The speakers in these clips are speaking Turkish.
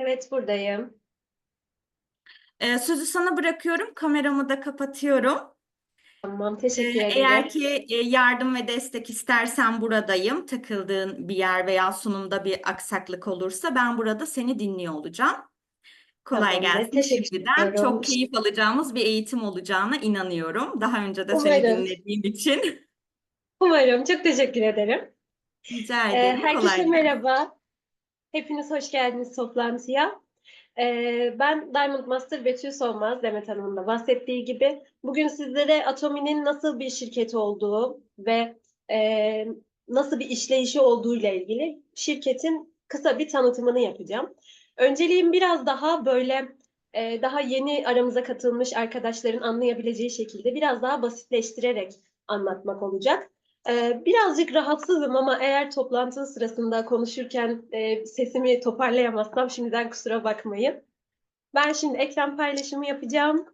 Evet buradayım. Ee, sözü sana bırakıyorum. Kameramı da kapatıyorum. Tamam Ee, teşekkür ederim. eğer ki e, yardım ve destek istersen buradayım. Takıldığın bir yer veya sunumda bir aksaklık olursa ben burada seni dinliyor olacağım. Kolay Tamamdır. gelsin Teşekkür şimdiden. ediyorum. Çok keyif alacağımız bir eğitim olacağına inanıyorum. Daha önce de seni Umarım. dinlediğim için. Umarım. Çok teşekkür ederim. Rica Ee, ederim. Kolay herkese gelsin. Hepiniz hoş geldiniz toplantıya. Ee, ben Diamond Master Betül Solmaz, Demet Hanım'ın da bahsettiği gibi. Bugün sizlere Atomi'nin nasıl bir şirket olduğu ve e, nasıl bir işleyişi olduğu ile ilgili şirketin kısa bir tanıtımını yapacağım. Önceliğim biraz daha böyle e, daha yeni aramıza katılmış arkadaşların anlayabileceği şekilde biraz daha basitleştirerek anlatmak olacak. Ee, birazcık rahatsızım ama eğer toplantı sırasında konuşurken e, sesimi toparlayamazsam şimdiden kusura bakmayın. Ben şimdi ekran paylaşımı yapacağım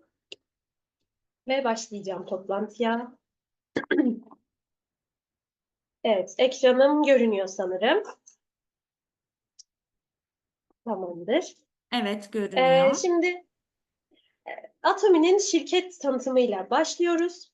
ve başlayacağım toplantıya. Evet, ekranım görünüyor sanırım. Tamamdır. Evet Ee, görünüyor. şimdi e, Atomi'nin şirket tanıtımıyla başlıyoruz.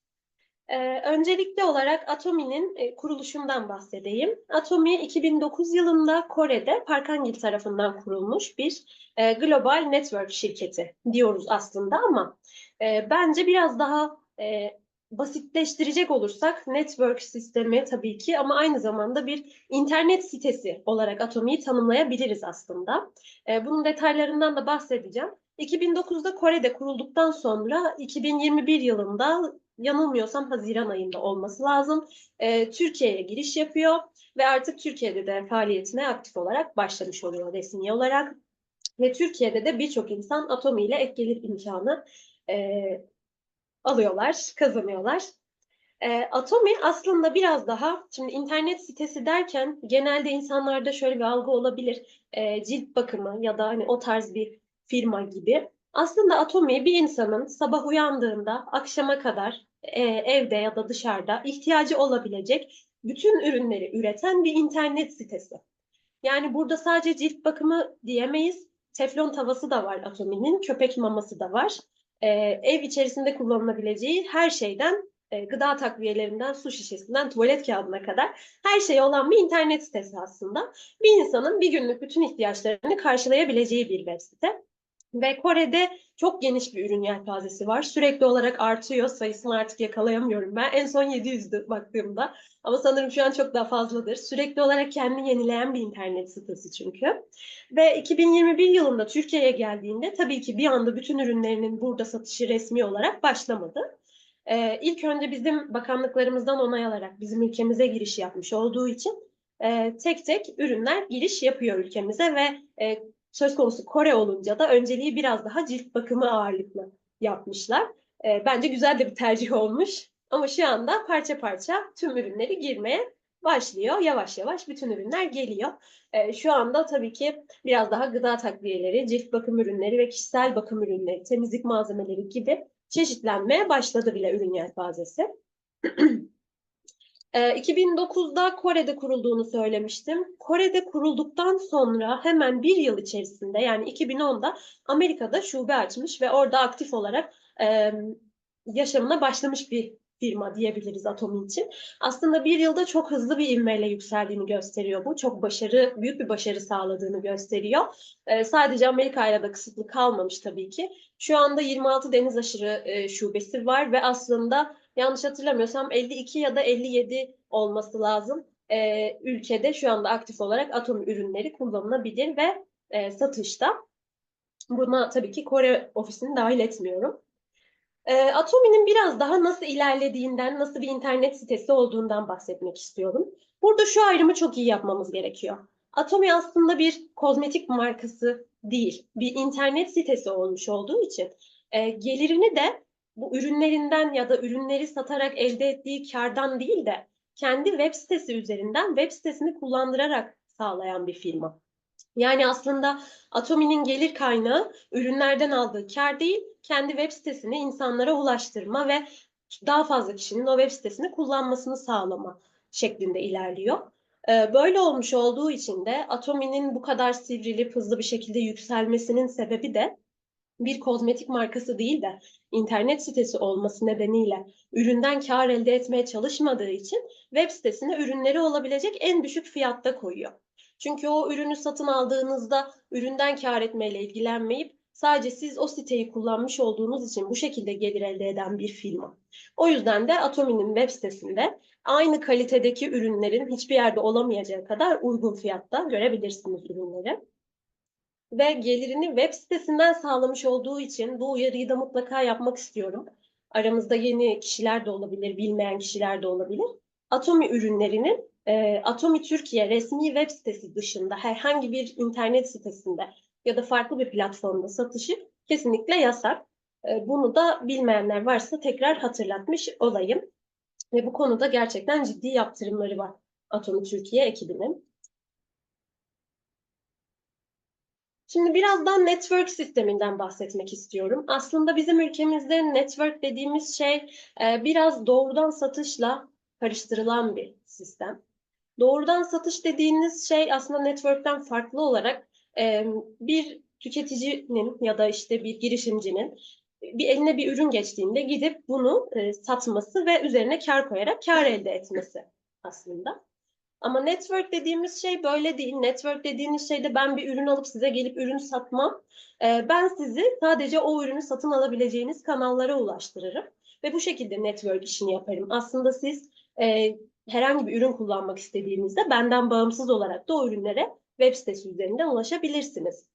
Ee, öncelikli olarak Atomi'nin e, kuruluşundan bahsedeyim. Atomi 2009 yılında Kore'de Parkangil tarafından kurulmuş bir e, global network şirketi diyoruz aslında ama e, bence biraz daha e, basitleştirecek olursak network sistemi tabii ki ama aynı zamanda bir internet sitesi olarak Atomi'yi tanımlayabiliriz aslında. E, bunun detaylarından da bahsedeceğim. 2009'da Kore'de kurulduktan sonra 2021 yılında yanılmıyorsam Haziran ayında olması lazım. E, Türkiye'ye giriş yapıyor ve artık Türkiye'de de faaliyetine aktif olarak başlamış oluyor resmi olarak. Ve Türkiye'de de birçok insan Atomi ile ek gelir imkanı e, alıyorlar, kazanıyorlar. E, Atomi aslında biraz daha, şimdi internet sitesi derken genelde insanlarda şöyle bir algı olabilir. E, cilt bakımı ya da hani o tarz bir firma gibi. Aslında Atomi bir insanın sabah uyandığında akşama kadar e, evde ya da dışarıda ihtiyacı olabilecek bütün ürünleri üreten bir internet sitesi. Yani burada sadece cilt bakımı diyemeyiz. Teflon tavası da var Atomi'nin, köpek maması da var. E, ev içerisinde kullanılabileceği her şeyden, e, gıda takviyelerinden, su şişesinden, tuvalet kağıdına kadar her şey olan bir internet sitesi aslında. Bir insanın bir günlük bütün ihtiyaçlarını karşılayabileceği bir web site. Ve Kore'de çok geniş bir ürün yelpazesi var. Sürekli olarak artıyor. Sayısını artık yakalayamıyorum ben. En son 700'dü baktığımda. Ama sanırım şu an çok daha fazladır. Sürekli olarak kendini yenileyen bir internet sitesi çünkü. Ve 2021 yılında Türkiye'ye geldiğinde tabii ki bir anda bütün ürünlerinin burada satışı resmi olarak başlamadı. Ee, ilk önce bizim bakanlıklarımızdan onay alarak bizim ülkemize giriş yapmış olduğu için e, tek tek ürünler giriş yapıyor ülkemize ve e, söz konusu Kore olunca da önceliği biraz daha cilt bakımı ağırlıklı yapmışlar. E, bence güzel de bir tercih olmuş. Ama şu anda parça parça tüm ürünleri girmeye başlıyor. Yavaş yavaş bütün ürünler geliyor. E, şu anda tabii ki biraz daha gıda takviyeleri, cilt bakım ürünleri ve kişisel bakım ürünleri, temizlik malzemeleri gibi çeşitlenmeye başladı bile ürün yelpazesi. E, 2009'da Kore'de kurulduğunu söylemiştim. Kore'de kurulduktan sonra hemen bir yıl içerisinde yani 2010'da Amerika'da şube açmış ve orada aktif olarak e, yaşamına başlamış bir firma diyebiliriz Atomi için. Aslında bir yılda çok hızlı bir ivmeyle yükseldiğini gösteriyor bu. Çok başarı, büyük bir başarı sağladığını gösteriyor. E, sadece Amerika'yla da kısıtlı kalmamış tabii ki. Şu anda 26 deniz aşırı e, şubesi var ve aslında yanlış hatırlamıyorsam 52 ya da 57 olması lazım. E, ülkede şu anda aktif olarak atom ürünleri kullanılabilir ve e, satışta. Buna tabii ki Kore ofisini dahil etmiyorum. E, Atomi'nin biraz daha nasıl ilerlediğinden, nasıl bir internet sitesi olduğundan bahsetmek istiyorum. Burada şu ayrımı çok iyi yapmamız gerekiyor. Atomi aslında bir kozmetik markası değil, bir internet sitesi olmuş olduğu için e, gelirini de bu ürünlerinden ya da ürünleri satarak elde ettiği kardan değil de kendi web sitesi üzerinden web sitesini kullandırarak sağlayan bir firma. Yani aslında Atomi'nin gelir kaynağı ürünlerden aldığı kar değil, kendi web sitesini insanlara ulaştırma ve daha fazla kişinin o web sitesini kullanmasını sağlama şeklinde ilerliyor. Ee, Böyle olmuş olduğu için de Atomi'nin bu kadar sivrilip hızlı bir şekilde yükselmesinin sebebi de bir kozmetik markası değil de internet sitesi olması nedeniyle üründen kar elde etmeye çalışmadığı için web sitesine ürünleri olabilecek en düşük fiyatta koyuyor. Çünkü o ürünü satın aldığınızda üründen kar etmeyle ilgilenmeyip sadece siz o siteyi kullanmış olduğunuz için bu şekilde gelir elde eden bir firma. O yüzden de Atomi'nin web sitesinde aynı kalitedeki ürünlerin hiçbir yerde olamayacağı kadar uygun fiyatta görebilirsiniz ürünleri. Ve gelirini web sitesinden sağlamış olduğu için bu uyarıyı da mutlaka yapmak istiyorum. Aramızda yeni kişiler de olabilir, bilmeyen kişiler de olabilir. Atomi ürünlerinin e, Atomi Türkiye resmi web sitesi dışında herhangi bir internet sitesinde ya da farklı bir platformda satışı kesinlikle yasak. E, bunu da bilmeyenler varsa tekrar hatırlatmış olayım. Ve bu konuda gerçekten ciddi yaptırımları var Atomi Türkiye ekibinin. Şimdi birazdan network sisteminden bahsetmek istiyorum. Aslında bizim ülkemizde network dediğimiz şey e, biraz doğrudan satışla karıştırılan bir sistem. Doğrudan satış dediğiniz şey aslında network'ten farklı olarak e, bir tüketicinin ya da işte bir girişimcinin bir eline bir ürün geçtiğinde gidip bunu e, satması ve üzerine kar koyarak kar elde etmesi aslında. Ama network dediğimiz şey böyle değil. Network dediğiniz şeyde ben bir ürün alıp size gelip ürün satmam. Ee, ben sizi sadece o ürünü satın alabileceğiniz kanallara ulaştırırım. Ve bu şekilde network işini yaparım. Aslında siz e, herhangi bir ürün kullanmak istediğinizde benden bağımsız olarak da o ürünlere web sitesi üzerinden ulaşabilirsiniz.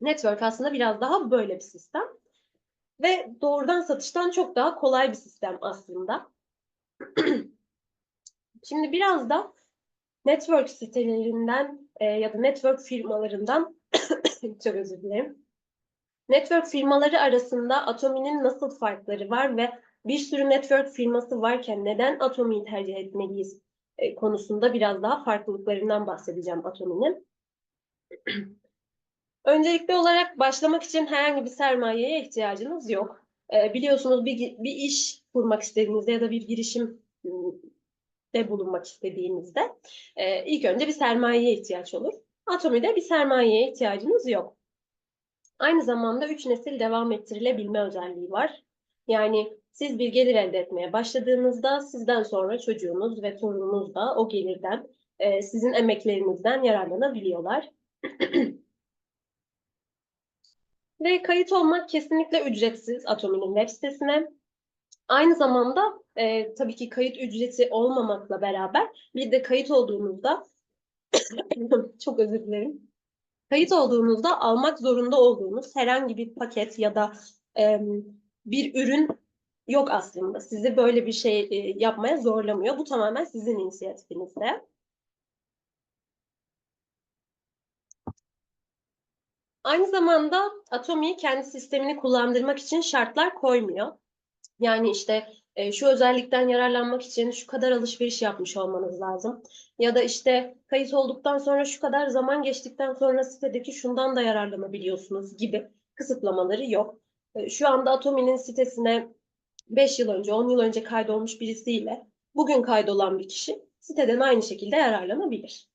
Network aslında biraz daha böyle bir sistem. Ve doğrudan satıştan çok daha kolay bir sistem aslında. Şimdi biraz da network sitelerinden e, ya da network firmalarından çok özür dilerim. Network firmaları arasında Atomi'nin nasıl farkları var ve bir sürü network firması varken neden Atomi'yi tercih etmeliyiz e, konusunda biraz daha farklılıklarından bahsedeceğim Atomi'nin. Öncelikli olarak başlamak için herhangi bir sermayeye ihtiyacınız yok. E, biliyorsunuz bir, bir iş kurmak istediğinizde ya da bir girişim de bulunmak istediğinizde e, ilk önce bir sermayeye ihtiyaç olur. Atomi'de bir sermayeye ihtiyacınız yok. Aynı zamanda üç nesil devam ettirilebilme özelliği var. Yani siz bir gelir elde etmeye başladığınızda sizden sonra çocuğunuz ve torununuz da o gelirden, e, sizin emeklerinizden yararlanabiliyorlar. ve kayıt olmak kesinlikle ücretsiz Atomi'nin web sitesine. Aynı zamanda e, tabii ki kayıt ücreti olmamakla beraber bir de kayıt olduğunuzda çok özür dilerim. Kayıt olduğunuzda almak zorunda olduğunuz herhangi bir paket ya da e, bir ürün yok aslında. Sizi böyle bir şey e, yapmaya zorlamıyor. Bu tamamen sizin inisiyatifinizde. Aynı zamanda Atomi kendi sistemini kullandırmak için şartlar koymuyor. Yani işte e, şu özellikten yararlanmak için şu kadar alışveriş yapmış olmanız lazım. Ya da işte kayıt olduktan sonra şu kadar zaman geçtikten sonra sitedeki şundan da yararlanabiliyorsunuz gibi kısıtlamaları yok. E, şu anda Atomi'nin sitesine 5 yıl önce, 10 yıl önce kaydolmuş birisiyle bugün kaydolan bir kişi siteden aynı şekilde yararlanabilir.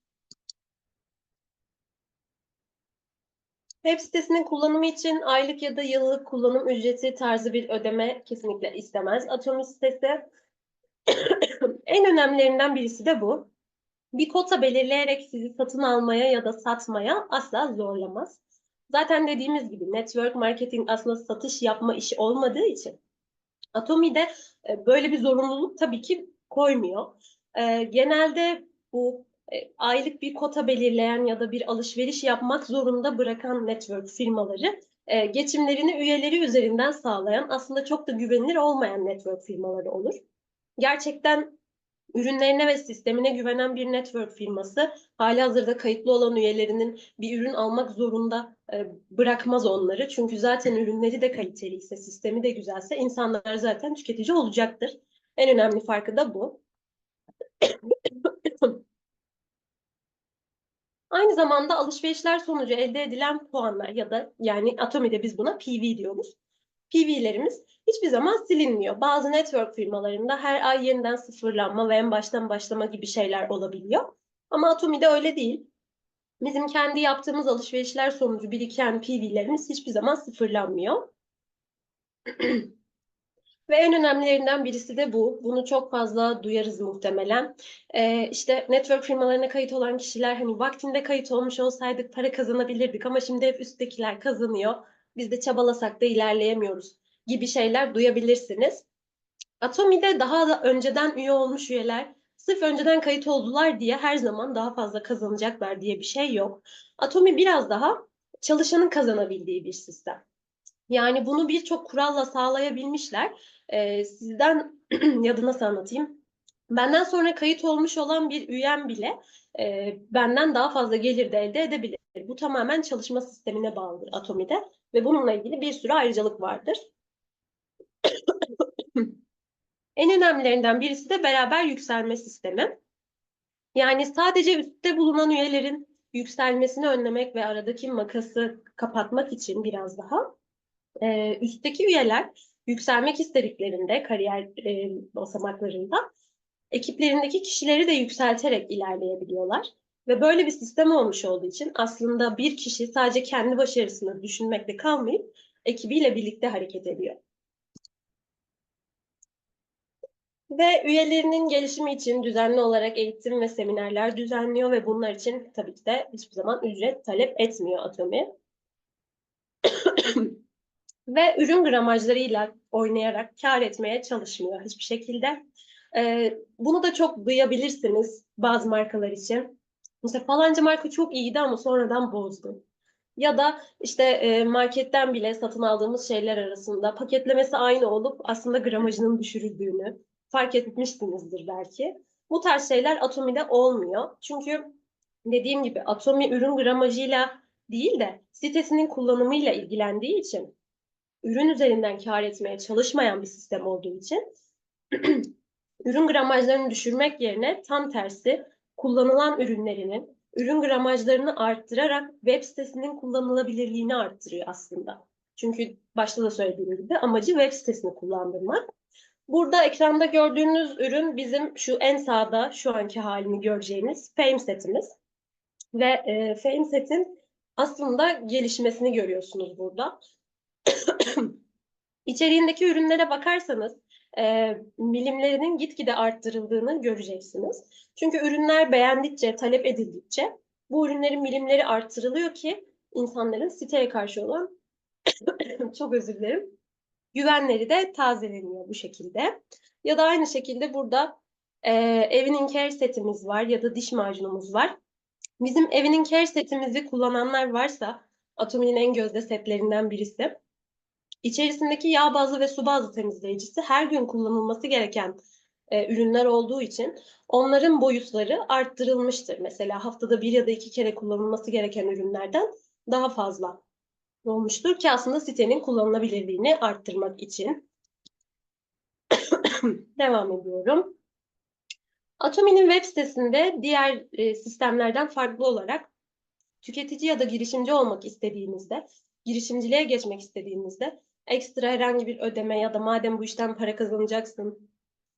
Web sitesinin kullanımı için aylık ya da yıllık kullanım ücreti tarzı bir ödeme kesinlikle istemez. Atomi sitesi en önemlilerinden birisi de bu. Bir kota belirleyerek sizi satın almaya ya da satmaya asla zorlamaz. Zaten dediğimiz gibi network marketing aslında satış yapma işi olmadığı için Atomi'de e, böyle bir zorunluluk tabii ki koymuyor. E, genelde bu aylık bir kota belirleyen ya da bir alışveriş yapmak zorunda bırakan network firmaları e, geçimlerini üyeleri üzerinden sağlayan aslında çok da güvenilir olmayan network firmaları olur. Gerçekten ürünlerine ve sistemine güvenen bir network firması hali hazırda kayıtlı olan üyelerinin bir ürün almak zorunda e, bırakmaz onları. Çünkü zaten ürünleri de kaliteliyse, sistemi de güzelse insanlar zaten tüketici olacaktır. En önemli farkı da bu. Aynı zamanda alışverişler sonucu elde edilen puanlar ya da yani Atomi'de biz buna PV diyoruz. PV'lerimiz hiçbir zaman silinmiyor. Bazı network firmalarında her ay yeniden sıfırlanma ve en baştan başlama gibi şeyler olabiliyor. Ama Atomi'de öyle değil. Bizim kendi yaptığımız alışverişler sonucu biriken PV'lerimiz hiçbir zaman sıfırlanmıyor. Ve en önemlilerinden birisi de bu. Bunu çok fazla duyarız muhtemelen. Ee, işte network firmalarına kayıt olan kişiler hani vaktinde kayıt olmuş olsaydık para kazanabilirdik ama şimdi hep üsttekiler kazanıyor. Biz de çabalasak da ilerleyemiyoruz gibi şeyler duyabilirsiniz. Atomi'de daha da önceden üye olmuş üyeler sırf önceden kayıt oldular diye her zaman daha fazla kazanacaklar diye bir şey yok. Atomi biraz daha çalışanın kazanabildiği bir sistem. Yani bunu birçok kuralla sağlayabilmişler. Ee, sizden ya da nasıl anlatayım? Benden sonra kayıt olmuş olan bir üyem bile e, benden daha fazla gelir de elde edebilir. Bu tamamen çalışma sistemine bağlıdır Atomi'de ve bununla ilgili bir sürü ayrıcalık vardır. En önemlilerinden birisi de beraber yükselme sistemi. Yani sadece üstte bulunan üyelerin yükselmesini önlemek ve aradaki makası kapatmak için biraz daha e, üstteki üyeler yükselmek istediklerinde kariyer e, basamaklarında ekiplerindeki kişileri de yükselterek ilerleyebiliyorlar. Ve böyle bir sistem olmuş olduğu için aslında bir kişi sadece kendi başarısını düşünmekle kalmayıp ekibiyle birlikte hareket ediyor. Ve üyelerinin gelişimi için düzenli olarak eğitim ve seminerler düzenliyor ve bunlar için tabii ki de hiçbir zaman ücret talep etmiyor Atomi. Ve ürün gramajlarıyla oynayarak kar etmeye çalışmıyor hiçbir şekilde. Ee, bunu da çok duyabilirsiniz bazı markalar için. Mesela falanca marka çok iyiydi ama sonradan bozdu. Ya da işte e, marketten bile satın aldığımız şeyler arasında paketlemesi aynı olup aslında gramajının düşürüldüğünü fark etmişsinizdir belki. Bu tarz şeyler Atomi'de olmuyor. Çünkü dediğim gibi Atomi ürün gramajıyla değil de sitesinin kullanımıyla ilgilendiği için ürün üzerinden kar etmeye çalışmayan bir sistem olduğu için ürün gramajlarını düşürmek yerine tam tersi kullanılan ürünlerinin ürün gramajlarını arttırarak web sitesinin kullanılabilirliğini arttırıyor aslında. Çünkü başta da söylediğim gibi amacı web sitesini kullandırmak. Burada ekranda gördüğünüz ürün bizim şu en sağda şu anki halini göreceğiniz Fame setimiz. Ve e, Fame setin aslında gelişmesini görüyorsunuz burada. İçeriğindeki ürünlere bakarsanız e, milimlerinin gitgide arttırıldığını göreceksiniz. Çünkü ürünler beğendikçe, talep edildikçe bu ürünlerin milimleri arttırılıyor ki insanların siteye karşı olan çok özür dilerim güvenleri de tazeleniyor bu şekilde. Ya da aynı şekilde burada e, evinin care setimiz var ya da diş macunumuz var. Bizim evinin care setimizi kullananlar varsa Atomi'nin en gözde setlerinden birisi. İçerisindeki yağ bazlı ve su bazlı temizleyicisi her gün kullanılması gereken e, ürünler olduğu için onların boyutları arttırılmıştır. Mesela haftada bir ya da iki kere kullanılması gereken ürünlerden daha fazla olmuştur ki aslında sitenin kullanılabilirliğini arttırmak için. Devam ediyorum. Atomi'nin web sitesinde diğer e, sistemlerden farklı olarak tüketici ya da girişimci olmak istediğinizde, girişimciliğe geçmek istediğinizde ekstra herhangi bir ödeme ya da madem bu işten para kazanacaksın,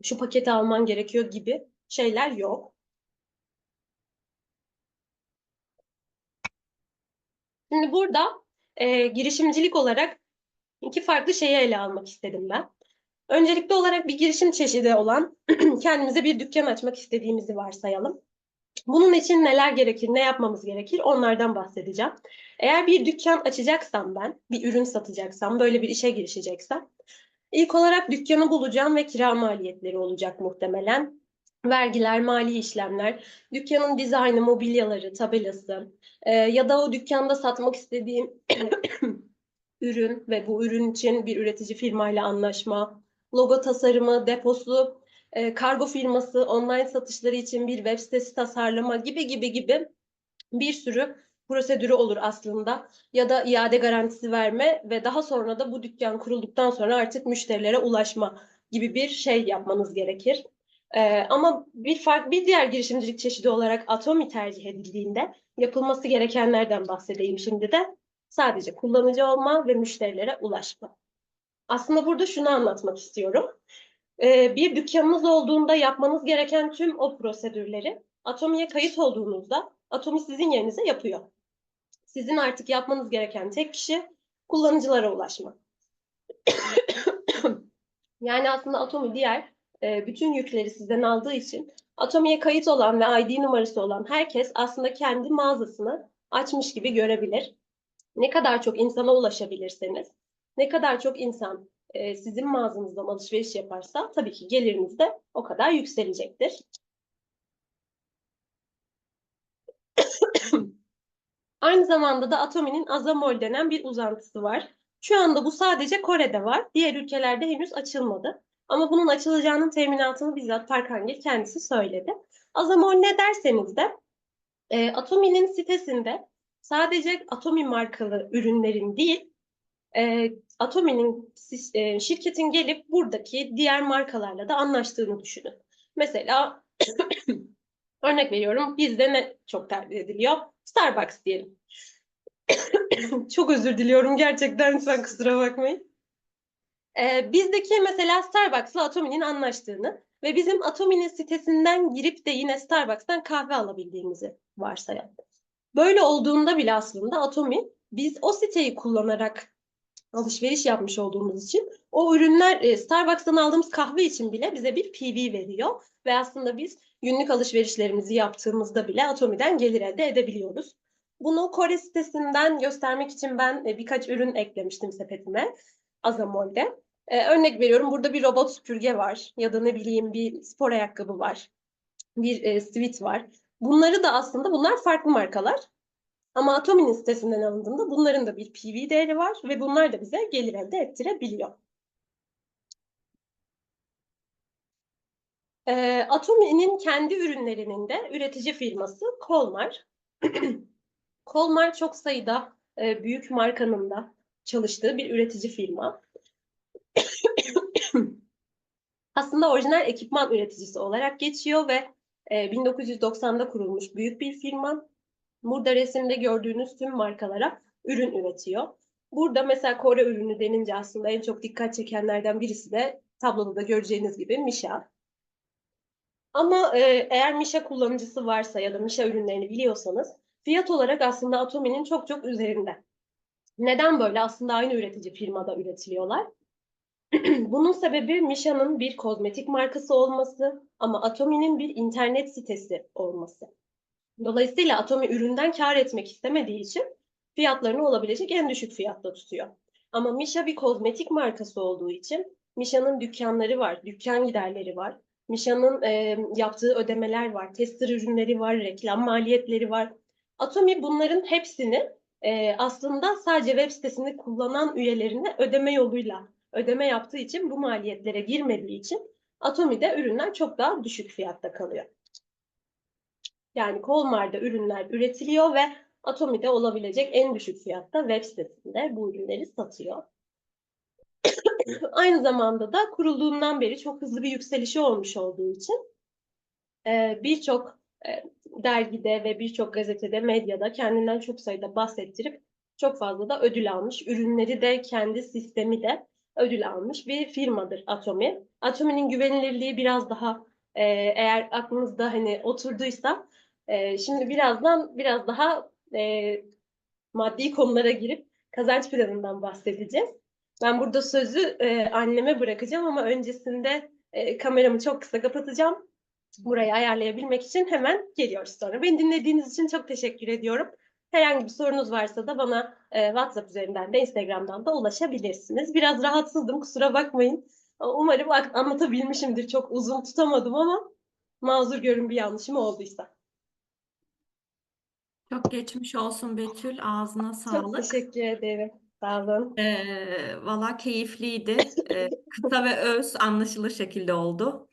şu paketi alman gerekiyor gibi şeyler yok. Şimdi burada e, girişimcilik olarak iki farklı şeyi ele almak istedim ben. Öncelikli olarak bir girişim çeşidi olan kendimize bir dükkan açmak istediğimizi varsayalım. Bunun için neler gerekir, ne yapmamız gerekir onlardan bahsedeceğim. Eğer bir dükkan açacaksam ben, bir ürün satacaksam, böyle bir işe girişeceksem, ilk olarak dükkanı bulacağım ve kira maliyetleri olacak muhtemelen. Vergiler, mali işlemler, dükkanın dizaynı, mobilyaları, tabelası e, ya da o dükkanda satmak istediğim ürün ve bu ürün için bir üretici firmayla anlaşma, logo tasarımı, deposu, e, kargo firması, online satışları için bir web sitesi tasarlama gibi gibi gibi bir sürü prosedürü olur aslında. Ya da iade garantisi verme ve daha sonra da bu dükkan kurulduktan sonra artık müşterilere ulaşma gibi bir şey yapmanız gerekir. Ee, ama bir fark, bir diğer girişimcilik çeşidi olarak Atomi tercih edildiğinde yapılması gerekenlerden bahsedeyim şimdi de. Sadece kullanıcı olma ve müşterilere ulaşma. Aslında burada şunu anlatmak istiyorum. Ee, bir dükkanınız olduğunda yapmanız gereken tüm o prosedürleri Atomi'ye kayıt olduğunuzda Atomi sizin yerinize yapıyor. Sizin artık yapmanız gereken tek kişi kullanıcılara ulaşmak. yani aslında Atomi diğer e, bütün yükleri sizden aldığı için Atomi'ye kayıt olan ve ID numarası olan herkes aslında kendi mağazasını açmış gibi görebilir. Ne kadar çok insana ulaşabilirseniz, ne kadar çok insan e, sizin mağazanızdan alışveriş yaparsa tabii ki geliriniz de o kadar yükselecektir. Aynı zamanda da Atomi'nin Azamol denen bir uzantısı var. Şu anda bu sadece Kore'de var. Diğer ülkelerde henüz açılmadı. Ama bunun açılacağının teminatını bizzat Parkangel kendisi söyledi. Azamol ne derseniz de e, Atomi'nin sitesinde sadece Atomi markalı ürünlerin değil, e, Atomi'nin e, şirketin gelip buradaki diğer markalarla da anlaştığını düşünün. Mesela örnek veriyorum bizde ne çok tercih ediliyor? Starbucks diyelim. Çok özür diliyorum gerçekten lütfen kusura bakmayın. Ee, bizdeki mesela Starbucks'la Atomi'nin anlaştığını ve bizim Atomi'nin sitesinden girip de yine Starbucks'tan kahve alabildiğimizi varsayalım. Böyle olduğunda bile aslında Atomi biz o siteyi kullanarak alışveriş yapmış olduğumuz için o ürünler e, Starbucks'tan aldığımız kahve için bile bize bir PV veriyor ve aslında biz günlük alışverişlerimizi yaptığımızda bile Atomi'den gelir elde edebiliyoruz. Bunu Kore sitesinden göstermek için ben e, birkaç ürün eklemiştim sepetime Azamol'de. E, örnek veriyorum burada bir robot süpürge var ya da ne bileyim bir spor ayakkabı var. Bir e, sweat var. Bunları da aslında bunlar farklı markalar. Ama Atomi'nin sitesinden alındığında bunların da bir PV değeri var ve bunlar da bize gelir elde ettirebiliyor. E, Atomi'nin kendi ürünlerinin de üretici firması Kolmar. Kolmar çok sayıda e, büyük markanın da çalıştığı bir üretici firma. Aslında orijinal ekipman üreticisi olarak geçiyor ve e, 1990'da kurulmuş büyük bir firma. Burada resimde gördüğünüz tüm markalara ürün üretiyor. Burada mesela Kore ürünü denince aslında en çok dikkat çekenlerden birisi de tabloda da göreceğiniz gibi Misha. Ama e, eğer Misha kullanıcısı varsa ya da Misha ürünlerini biliyorsanız fiyat olarak aslında Atomi'nin çok çok üzerinde. Neden böyle? Aslında aynı üretici firmada üretiliyorlar. Bunun sebebi Misha'nın bir kozmetik markası olması ama Atomi'nin bir internet sitesi olması. Dolayısıyla Atomi üründen kar etmek istemediği için fiyatlarını olabilecek en düşük fiyatta tutuyor. Ama Misha bir kozmetik markası olduğu için Misha'nın dükkanları var, dükkan giderleri var. Misha'nın e, yaptığı ödemeler var, tester ürünleri var, reklam maliyetleri var. Atomi bunların hepsini e, aslında sadece web sitesini kullanan üyelerine ödeme yoluyla ödeme yaptığı için bu maliyetlere girmediği için Atomi'de ürünler çok daha düşük fiyatta kalıyor. Yani Kolmar'da ürünler üretiliyor ve Atomi'de olabilecek en düşük fiyatta web sitesinde bu ürünleri satıyor. Aynı zamanda da kurulduğundan beri çok hızlı bir yükselişi olmuş olduğu için e, birçok e, dergide ve birçok gazetede, medyada kendinden çok sayıda bahsettirip çok fazla da ödül almış. Ürünleri de kendi sistemi de ödül almış bir firmadır Atomi. Atomi'nin güvenilirliği biraz daha e, eğer aklınızda hani oturduysa e, şimdi birazdan biraz daha e, maddi konulara girip kazanç planından bahsedeceğiz. Ben burada sözü e, anneme bırakacağım ama öncesinde e, kameramı çok kısa kapatacağım. Burayı ayarlayabilmek için hemen geliyoruz sonra. Beni dinlediğiniz için çok teşekkür ediyorum. Herhangi bir sorunuz varsa da bana e, WhatsApp üzerinden de Instagram'dan da ulaşabilirsiniz. Biraz rahatsızdım kusura bakmayın. Umarım ak- anlatabilmişimdir. Çok uzun tutamadım ama mazur görün bir yanlışım olduysa. Çok geçmiş olsun Betül. Ağzına Çok sağlık. teşekkür ederim. Sağ olun. Ee, valla keyifliydi. Ee, kısa ve öz anlaşılır şekilde oldu.